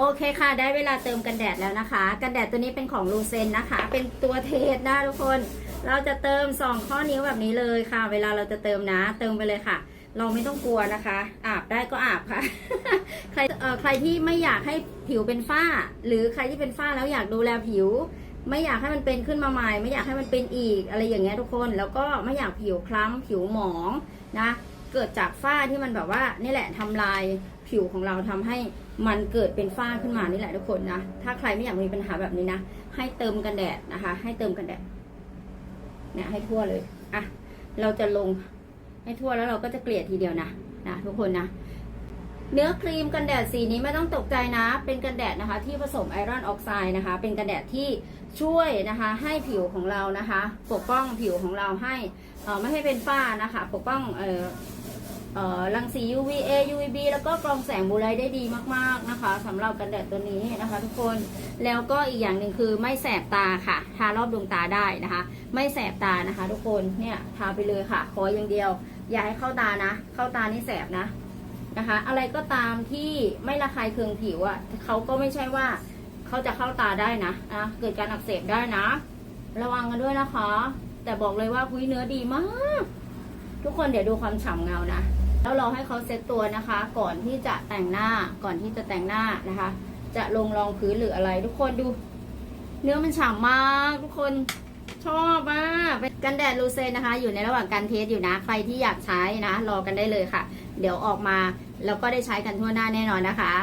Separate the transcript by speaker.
Speaker 1: โอเคค่ะ ได้เวลาเติมกันแดดแล้วนะคะ กันแดดตัวนี้เป็นของลูเซนนะคะ เป็นตัวเทสนะทุกคน เราจะเติมสองข้อนิ้วแบบนี้เลยค่ะ เวลาเราจะเติมนะ เติมไปเลยค่ะ เราไม่ต้องกลัวนะคะ อาบได้ก็อาบค่ะ ใครเอ่อใครที่ไม่อยากให้ผิวเป็นฝ้า หรือใครที่เป็นฝ้าแล้วอยากดูแลผิว ไม่อยากให้มันเป็นขึ้นมาใหม่ ไม่อยากให้มันเป็นอีกอะไรอย่างเงี้ยทุกคน แล้วก็ไม่อยากผิวคล้ำผิวหมองนะ เกิดจากฝ้าที่มันแบบว่านี่แหละทำลายผิวของเราทำให้ มันเกิดเป็นฝ้าขึ้นมานี่แหละทุกคนนะ ถ้าใครไม่อยากมีปัญหาแบบนี้นะ ให้เติมกันแดดนะคะ ให้เติมกันแดด เนี่ยให้ทั่วเลย อะ เราจะลงให้ทั่วแล้วเราก็จะเกลี่ยทีเดียวนะ นะทุกคนนะ เนื้อครีมกันแดดสีนี้ไม่ต้องตกใจนะ เป็นกันแดดนะคะ ที่ผสมไอรอนออกไซด์นะคะ เป็นกันแดดที่ช่วยนะคะ ให้ผิวของเรานะคะ ปกป้องผิวของเราให้เอ่อไม่ให้เป็นฝ้านะคะ ปกป้องเอ่อเอ่อ รังสี UVA UVB แล้วก็กรองแสงบูไลได้ดีมากๆนะคะสำหรับกันแดดตัวนี้นะคะ ทุกคนแล้วก็อีกอย่างหนึ่งคือไม่แสบตาค่ะ ทารอบดวงตาได้นะคะ ไม่แสบตานะคะ ทุกคนเนี่ยทาไปเลยค่ะ ขออย่างเดียว อย่าให้เข้าตานะ เข้าตานี่แสบนะนะคะ อะไรก็ตามที่ไม่ระคายเคืองผิวอะ่ะเขาก็ไม่ใช่ว่าเขาจะเข้าตาได้นะนะเกิดการอักเสบได้นะ ระวังกันด้วยนะคะ แต่บอกเลยว่าคุยเนื้อดีมาก ทุกคนเดี๋ยวดูความฉ่ำเงานะ แล้วเราให้เขาเซ็ตตัวนะคะ ก่อนที่จะแต่งหน้าก่อนที่จะแต่งหน้านะคะ จะลงรองพื้นหรืออะไร ทุกคนดู เนื้อมันฉ่ำมากทุกคนชอบมากกันแดดลูเซนนะคะ อยู่ในระหว่างการเทสอยู่นะ ใครที่อยากใช้นะ รอกันได้เลยค่ะ เดี๋ยวออกมาแล้วก็ได้ใช้กันทั่วหน้าแน่นอนนะคะ